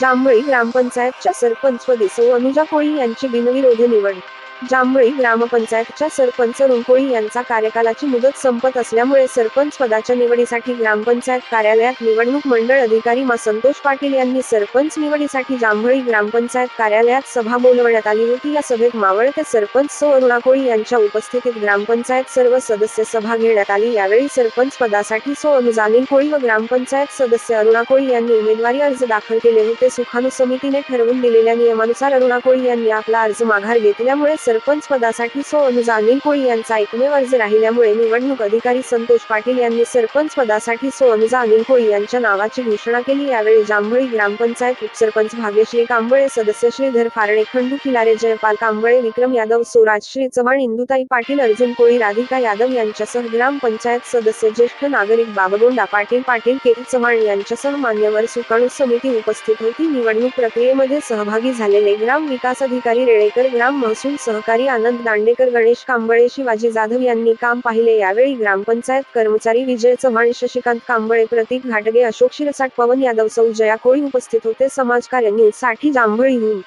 जांभळी ग्रामपंचायतच्या सरपंचपदी सौ अनुजा कोळी यांची बिनविरोध निवड. जांभळी ग्रामपंचायतच्या सरपंच रुंकोळी यांचा कार्यकालाची मुदत संपत असल्यामुळे सरपंच पदाच्या निवडीसाठी ग्रामपंचायत कार्यालयात निवडणूक मंडळ अधिकारी मा संतोष पाटील यांनी सरपंच निवडीसाठी जांभळी ग्रामपंचायत कार्यालयात सभा बोलवण्यात आली होती. या सभेत मावळते सरपंच सौ अरुणा कोळी यांच्या उपस्थितीत ग्रामपंचायत सर्व सदस्य सभा घेण्यात आली. यावेळी सरपंच पदासाठी सौ अनुजानील कोळी व ग्रामपंचायत सदस्य अरुणा कोळी यांनी उमेदवारी अर्ज दाखल केले होते. सुखानु समितीने ठरवून दिलेल्या नियमानुसार अरुणा कोळी यांनी आपला अर्ज माघार घेतल्यामुळे सरपंच पदासाठी सो अनुजा कोळी यांचा एकमेव अर्ज राहिल्यामुळे निवडणूक अधिकारी संतोष पाटील यांनी सरपंच पदासाठी सो अनुजा अनिल कोळी यांच्या नावाची घोषणा केली. यावेळी जांभळी ग्रामपंचायत उपसरपंच भाग्यश्री कांबळे सदस्य श्रीधर फारणे खंडू किनारे जयपाल कांबळे विक्रम यादव सोराज श्री चव्हाण इंदुताई पाटील अर्जुन कोळी राधिका यादव यांच्यासह ग्रामपंचायत सदस्य ज्येष्ठ नागरिक बाबगोंडा पाटील पाटील के. चव्हाण यांच्यासह मान्यवर सुकाणू समिती उपस्थित होती. निवडणूक प्रक्रियेमध्ये सहभागी झालेले ग्राम विकास अधिकारी रेळेकर ग्राम महसूल सह सहकारी आनंद दांडेकर गणेश कांबळे शिवाजी जाधव यांनी काम पाहिले. यावेळी ग्रामपंचायत कर्मचारी विजय चव्हाण शशिकांत कांबळे प्रतीक घाटगे अशोक शिरसाट पवन यादव सौ जया कोळी उपस्थित होते. समाजकार्य न्यूजसाठी जांभळीहून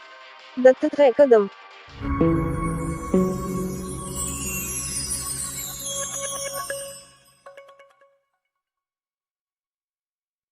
दत्तात्रय कदम